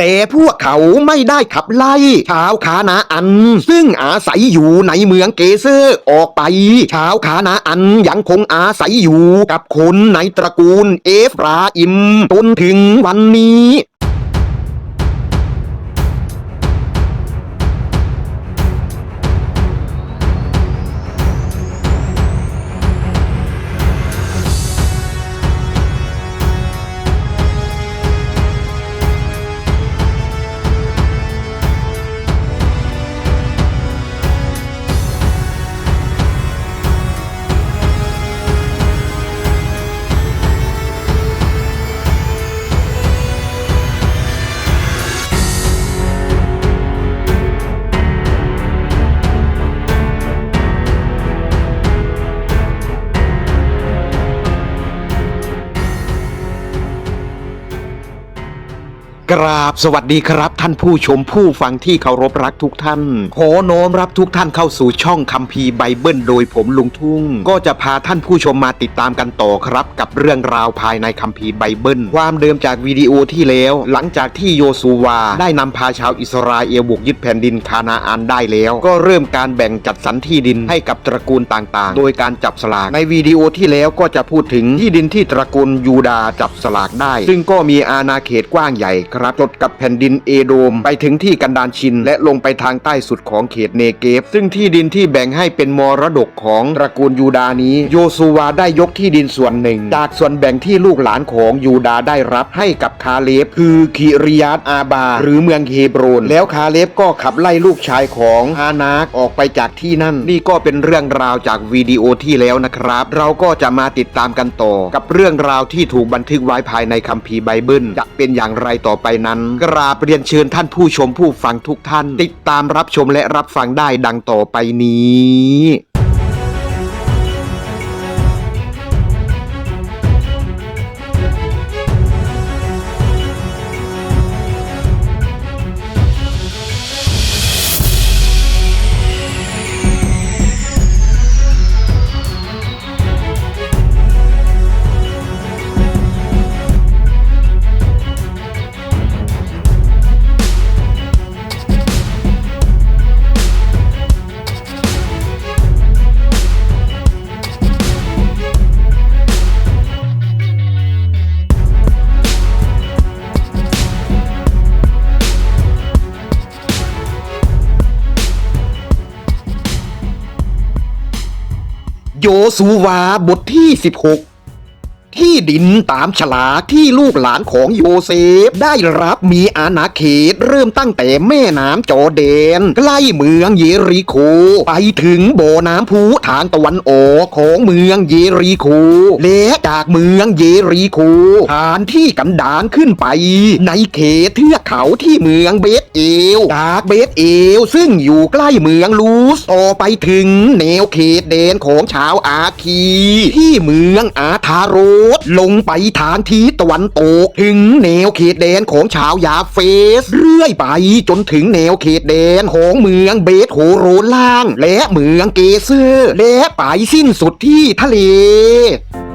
แต่พวกเขาไม่ได้ขับไล่ชาวคานาอัน ซึ่งอาศัยอยู่ในเมืองเกเซอร์ออกไป ชาวคานาอันยังคงอาศัยอยู่กับคนในตระกูลเอฟราอิมจนถึงวันนี้ กราบสวัสดีครับท่านผู้ชมผู้ฟังที่เคารพรักทุกท่าน ขอโน้มรับทุกท่านเข้าสู่ช่องคัมภีร์ไบเบิลโดยผมลุงทุ่ง ก็จะพาท่านผู้ชมมาติดตามกันต่อครับ กับเรื่องราวภายในคัมภีร์ไบเบิล ความเดิมจากวิดีโอที่แล้ว หลังจากที่โยซูวาได้นำพาชาวอิสราเอลบุกยึดแผ่นดินคานาอันได้แล้ว ก็เริ่มการแบ่งจัดสรรที่ดินให้กับตระกูลต่างๆ โดยการจับสลากในวิดีโอที่แล้วก็จะพูดถึงที่ดินที่ตระกูลยูดาจับสลากได้ ซึ่งก็มีอาณาเขตกว้างใหญ่ครับครับจดกับแผ่นดินเอโดม ไปถึงที่กันดานชิน และลงไปทางใต้สุดของเขตเนเกฟ ซึ่งที่ดินที่แบ่งให้เป็นมรดกของตระกูลยูดานี้ โยซูวาได้ยกที่ดินส่วนหนึ่ง จากส่วนแบ่งที่ลูกหลานของยูดาได้รับให้กับคาเลฟคือคิริยาตอาบา หรือเมืองเฮบรน แล้วคาเลฟก็ขับไล่ลูกชายของฮานาคออกไปจากที่นั่น นี่ก็เป็นเรื่องราวจากวิดีโอที่แล้วนะครับ เราก็จะมาติดตามกันต่อ กับเรื่องราวที่ถูกบันทึกไว้ภายในคัมภีร์ไบเบิลจะเป็นอย่างไรต่อไปนั้น กราบเรียนเชิญท่านผู้ชมผู้ฟังทุกท่าน ติดตามรับชมและรับฟังได้ดังต่อไปนี้ โยซูวาบทที่ 16 ที่ดินตามฉลากที่ลูกหลานของโยเซฟ ได้รับมีอาณาเขตเริ่มตั้งแต่แม่น้ำจอร์แดน ใกล้เมืองเยริโค ไปถึงบ่อน้ำพุทางตะวันออกของเมืองเยริโค และจากเมืองเยริโคผ่านที่กันดานขึ้นไป ในเขตเทือกเขาที่เมืองเบธเอลจากเบธเอลซึ่งอยู่ใกล้เมืองลูสต่อไปถึงแนวเขตแดนของชาวอาคี ที่เมืองอาทาโรสลงไปทางทิศตะวันตก ถึงแนวเขตแดนของชาวยาเฟส เรื่อยไปจนถึงแนวเขตแดนของเมืองเบธโฮโรล่าง และเมืองเกเซอร์และไปสิ้นสุดที่ทะเล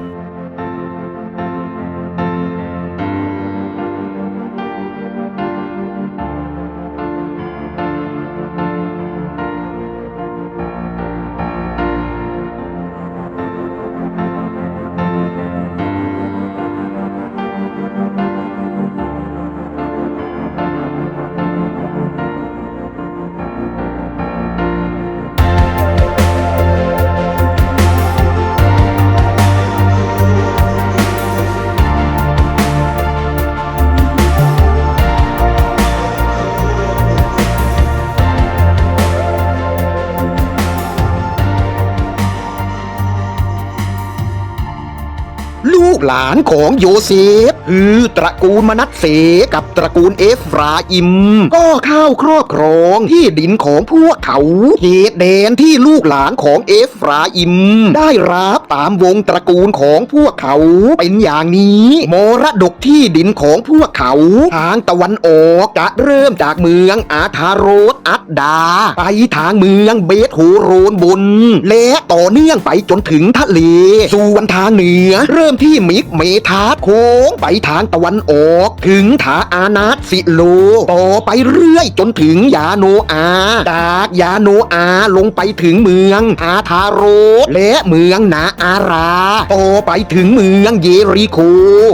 ลูกหลานของโยเซฟคือตระกูลมนัสเสกับตระกูลเอฟราอิม ก็เข้าครอบครองที่ดินของพวกเขาเขตแดนที่ลูกหลานของเอฟราอิม ได้รับตามวงตระกูลของพวกเขาเป็นอย่างนี้มรดกที่ดินของพวกเขา ทางตะวันออกจะเริ่มจากเมืองอาธาโรสอัดดา ไปทางเมืองเบธโฮโรนบน และต่อเนื่องไปจนถึงทะเล ส่วนทางเหนือเริ่มที่มิกเมทาโค้งไปทางตะวันออก ถึงถาอานาตสิโลต่อไปเรื่อยจนถึงยาโนอา จากยาโนอาลงไปถึงเมืองอาทาโรและเมืองนาอาราต่อไปถึงเมืองเยริโค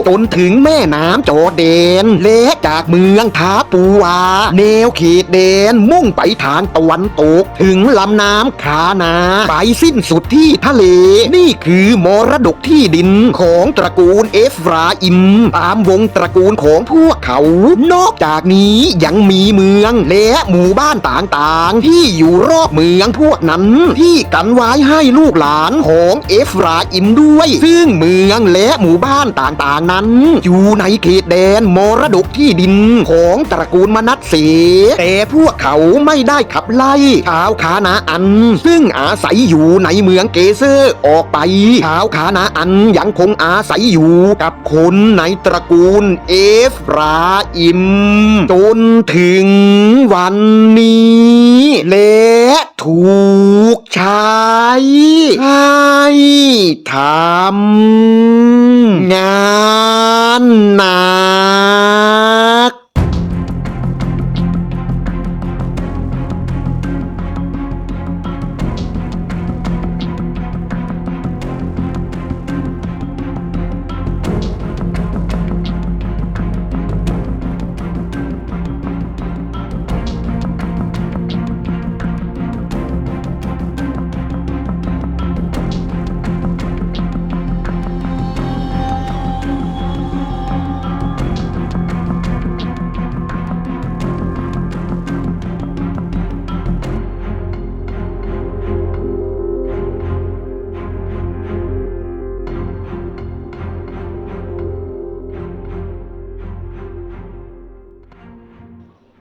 จนถึงแม่น้ำจอร์แดน และจากเมืองทาปูวา แนวเขตแดนมุ่งไปทางตะวันตก ถึงลำน้ำคานา ไปสิ้นสุดที่ทะเล นี่คือมรดกที่ดินของของตระกูลเอฟราอิม ตามวงตระกูลของพวกเขา นอกจากนี้ยังมีเมืองและหมู่บ้านต่างๆ ที่อยู่รอบเมืองพวกนั้น ที่กันไว้ให้ลูกหลานของเอฟราอิมด้วย ซึ่งเมืองและหมู่บ้านต่างๆนั้น อยู่ในเขตแดนมรดกที่ดินของตระกูลมนัสเสแต่พวกเขาไม่ได้ขับไล่ชาวคานาอัน ซึ่งอาศัยอยู่ในเมืองเกเซอร์ออกไปชาวคานาอันยังคงอาาศัยอยู่กับคนในตระกูลเอฟราอิม จนถึงวันนี้ และถูกใช้ให้ทำงานหนัก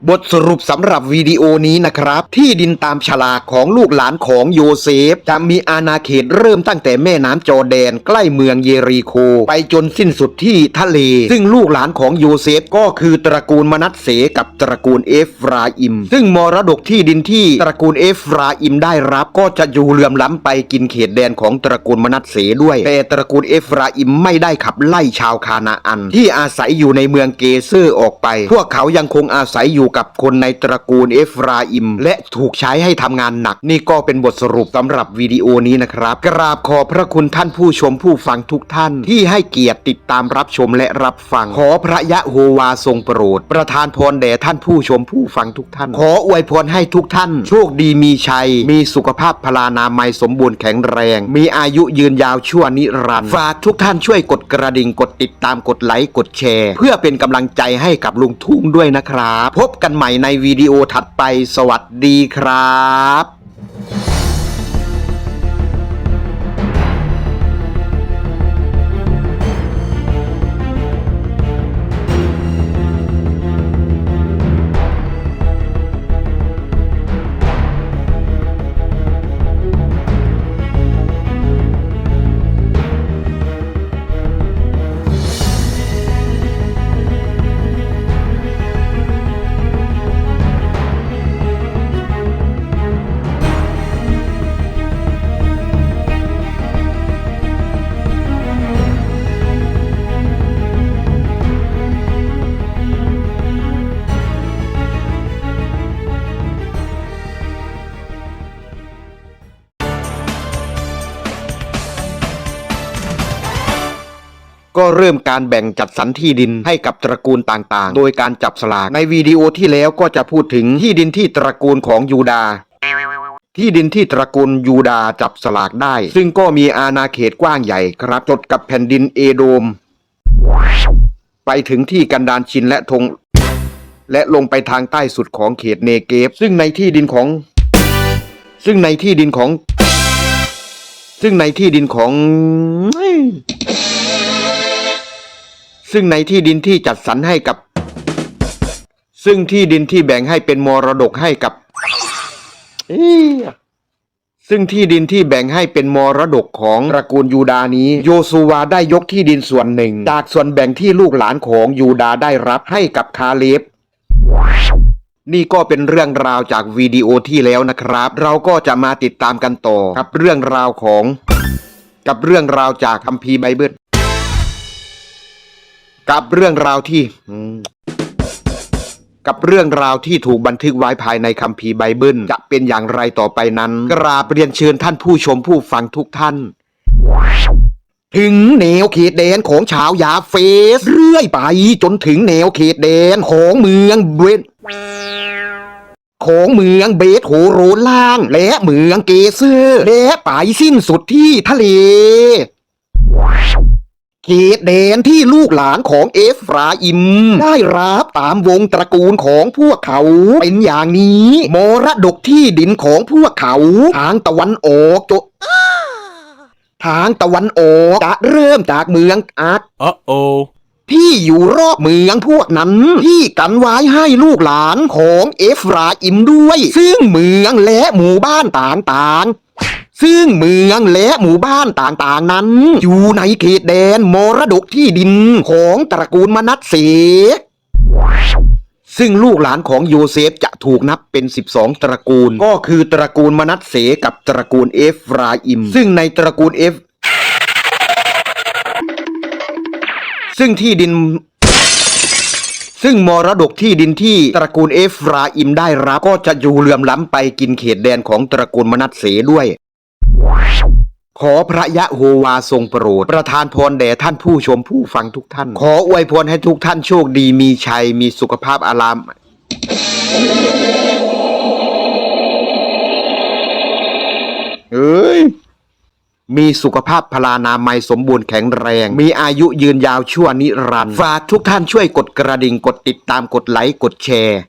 บทสรุปสำหรับวิดีโอนี้นะครับ ที่ดินตามฉลากของลูกหลานของโยเซฟ จะมีอาณาเขตเริ่มตั้งแต่แม่น้ำจอแดนใกล้เมืองเยรีโค ไปจนสิ้นสุดที่ทะเล ซึ่งลูกหลานของโยเซฟก็คือตระกูลมนัสเสกับตระกูลเอฟราอิม ซึ่งมรดกที่ดินที่ตระกูลเอฟราอิมได้รับก็จะอยู่เลื่อมล้ำไปกินเขตแดนของตระกูลมนัสเสด้วย แต่ตระกูลเอฟราอิมไม่ได้ขับไล่ชาวคานาอัน ที่อาศัยอยู่ในเมืองเกเซอร์ออกไป พวกเขายังคงอาศัยอยู่กับับคนในตระกูลเอฟราอิม และถูกใช้ให้ทำงานหนัก นี่ก็เป็นบทสรุปสำหรับวิดีโอนี้นะครับ กราบขอบพระคุณท่านผู้ชมผู้ฟังทุกท่าน ที่ให้เกียรติติดตามรับชมและรับฟัง ขอพระยะโฮวาทรงโปรด ประทานพรแด่ท่านผู้ชมผู้ฟังทุกท่าน ขออวยพรให้ทุกท่าน โชคดีมีชัย มีสุขภาพพลานามัยสมบูรณ์แข็งแรง มีอายุยืนยาวชั่วนิรันดร์ฝากทุกท่านช่วยกดกระดิ่งกดติดตามกดไลค์กดแชร์ เพื่อเป็นกำลังใจให้กับลุงทุ่งด้วยนะครับ พบกันใหม่ในวิดีโอถัดไป สวัสดีครับ ก็เริ่มการแบ่งจัดสรรที่ดินให้กับตระกูลต่างๆ โดยการจับสลาก ในวิดีโอที่แล้วก็จะพูดถึงที่ดินที่ตระกูลของยูดาห์ที่ดินที่ตระกูลยูดาห์จับสลากได้ ซึ่งก็มีอาณาเขตกว้างใหญ่ครับจดกับแผ่นดินเอโดม ไปถึงที่กันดานชินและทง และลงไปทางใต้สุดของเขตเนเกฟ ซึ่งในที่ดินของ ซึ่งในที่ดินของ ซึ่งในที่ดินของ ซึ่งในที่ดินที่จัดสรรให้กับ ซึ่งที่ดินที่แบ่งให้เป็นมรดกให้กับซึ่งที่ดินที่แบ่งให้เป็นมรดกของตระกูลยูดานี้ โยซูวาได้ยกที่ดินส่วนหนึ่ง จากส่วนแบ่งที่ลูกหลานของยูดาได้รับให้กับคาเลฟนี่ก็เป็นเรื่องราวจากวิดีโอที่แล้วนะครับ เราก็จะมาติดตามกันต่อกับเรื่องราวของ กับเรื่องราวจากคัมภีร์ไบเบิล กับเรื่องราวที่กับเรื่องราวที่ถูกบันทึกไว้ภายในคัมภีร์ไบเบิลจะเป็นอย่างไรต่อไปนั้น กราบเรียนเชิญท่านผู้ชมผู้ฟังทุกท่าน ถึงแนวเขตแดนของชาวยาเฟส เรื่อยไปจนถึงแนวเขตแดนของเมืองเบนของเมืองเบสโฮโรล่าง และเมืองเกเซอร์และไปสิ้นสุดที่ทะเล เขตแดนที่ลูกหลานของเอฟราอิม ได้รับตามวงตระกูลของพวกเขาเป็นอย่างนี้มรดกที่ดินของพวกเขาทางตะวันออกจทางตะวันออกจะเริ่มจากเมืองอาร์ต Uh-oh. ที่อยู่รอบเมืองพวกนั้น ที่กันไว้ให้ลูกหลานของเอฟราอิมด้วย ซึ่งเมืองและหมู่บ้านต่างๆ ซึ่งเมืองและหมู่บ้านต่างๆนั้น อยู่ในเขตแดนมรดกที่ดินของตระกูลมนัสเสซึ่งลูกหลานของโยเซฟจะถูกนับเป็น 12 ตระกูล ก็คือตระกูลมนัสเสกับตระกูลเอฟราอิม ซึ่งในตระกูลเอฟ ซึ่งที่ดิน ซึ่งมรดกที่ดินที่ตระกูลเอฟราอิมได้รับ ก็จะอยู่เลื่อมล้ำไปกินเขตแดนของตระกูลมนัสเสด้วย ขอพระยะโฮวาทรงโปรด ประทานพรแด่ท่านผู้ชมผู้ฟังทุกท่าน ขออวยพรให้ทุกท่านโชคดีมีชัย มีสุขภาพอาราม เอ้ย มีสุขภาพพลานามัยสมบูรณ์แข็งแรง มีอายุยืนยาวชั่วนิรันดร์ฝากทุกท่านช่วยกดกระดิ่งกดติดตามกดไลค์กดแชร์